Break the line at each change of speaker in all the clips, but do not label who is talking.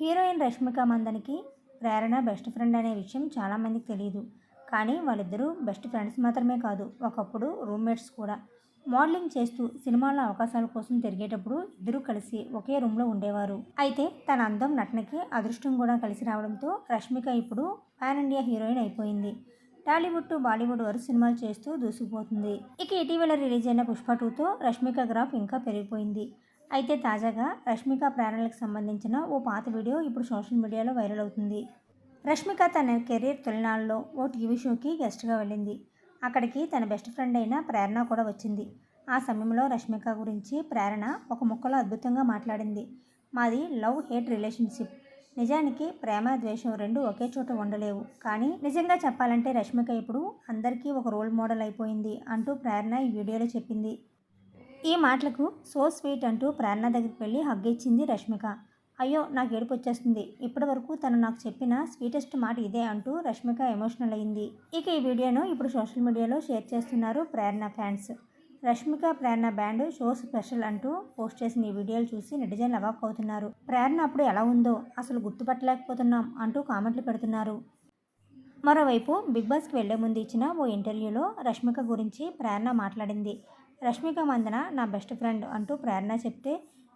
Heroine Rashmika మందనికి Prerana best friend అనే విషయం చాలామందికి తెలియదు కానీ వాళ్ళిద్దరూ బెస్ట్ ఫ్రెండ్స్ మాత్రమే కాదు ఒకప్పుడు రూమ్మేట్స్ కూడా. మోడలింగ్ చేస్తూ సినిమాల అవకాశాల కోసం తిరిగేటప్పుడు ఇద్దరూ కలిసి ఒకే రూమ్లో ఉండేవారు. అయితే తన అందం నటనకి అదృష్టం కూడా కలిసి రావడంతో రష్మిక ఇప్పుడు పాన్ ఇండియా హీరోయిన్ అయిపోయింది. టాలీవుడ్ టు బాలీవుడ్ వరకు సినిమాలు చేస్తూ దూసుకుపోతుంది. ఇక ఇటీవల రిలీజ్ అయిన పుష్ప టూతో రష్మిక గ్రాఫ్ ఇంకా పెరిగిపోయింది. అయితే తాజాగా రష్మిక ప్రేరణలకు సంబంధించిన ఓ పాత వీడియో ఇప్పుడు సోషల్ మీడియాలో వైరల్ అవుతుంది. రష్మిక తన కెరీర్ తొలినాళ్ళలో ఓ టీవీ షోకి గెస్ట్గా వెళ్ళింది. అక్కడికి తన బెస్ట్ ఫ్రెండ్ అయిన ప్రేరణ కూడా వచ్చింది. ఆ సమయంలో రష్మిక గురించి ప్రేరణ ఒక ముక్కలో అద్భుతంగా మాట్లాడింది. మాది లవ్ హేట్ రిలేషన్షిప్. నిజానికి ప్రేమ ద్వేషం రెండు ఒకే చోట ఉండలేవు. కానీ నిజంగా చెప్పాలంటే రష్మిక ఇప్పుడు అందరికీ ఒక రోల్ మోడల్ అయిపోయింది అంటూ ప్రేరణ ఈ వీడియోలో చెప్పింది. ఈ మాటలకు సో స్వీట్ అంటూ ప్రేరణ దగ్గరికి వెళ్ళి హగ్ ఇచ్చింది రష్మిక. అయ్యో నాకు ఏడుపు వచ్చేస్తుంది. ఇప్పటి వరకు తను నాకు చెప్పిన స్వీటెస్ట్ మాట ఇదే అంటూ రష్మిక ఎమోషనల్ అయింది ఇక ఈ వీడియోను ఇప్పుడు సోషల్ మీడియాలో షేర్ చేస్తున్నారు Prerana fans. Rashmika Prerana band show special అంటూ పోస్ట్ చేసిన ఈ వీడియోలు చూసి నెటిజన్లు అవాక్ అవుతున్నారు. ప్రేరణ అప్పుడు ఎలా ఉందో అసలు గుర్తుపట్టలేకపోతున్నాం అంటూ కామెంట్లు పెడుతున్నారు. మరోవైపు బిగ్ బాస్కి వెళ్ళే ముందు ఇచ్చిన ఓ ఇంటర్వ్యూలో రష్మిక గురించి ప్రేరణ మాట్లాడింది. రష్మిక మందన నా బెస్ట్ ఫ్రెండ్ అంటూ ప్రేరణ చెప్తే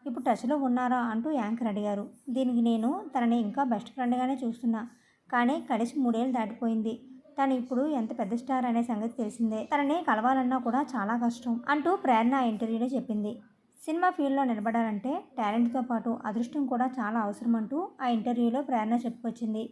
ఇప్పుడు టచ్లో ఉన్నారా? అంటూ యాంకర్ అడిగారు. దీనికి నేను తనని ఇంకా బెస్ట్ ఫ్రెండ్గానే చూస్తున్నా కానీ కలిసి మూడేళ్ళు దాటిపోయింది. తను ఇప్పుడు ఎంత పెద్ద స్టార్ అనే సంగతి తెలిసిందే. తనని కలవాలన్నా కూడా చాలా కష్టం అంటూ ప్రేరణ ఆ ఇంటర్వ్యూలో చెప్పింది. సినిమా ఫీల్డ్లో నిలబడాలంటే టాలెంట్తో పాటు అదృష్టం కూడా చాలా అవసరం అంటూ ఆ ఇంటర్వ్యూలో ప్రేరణ చెప్పుకొచ్చింది.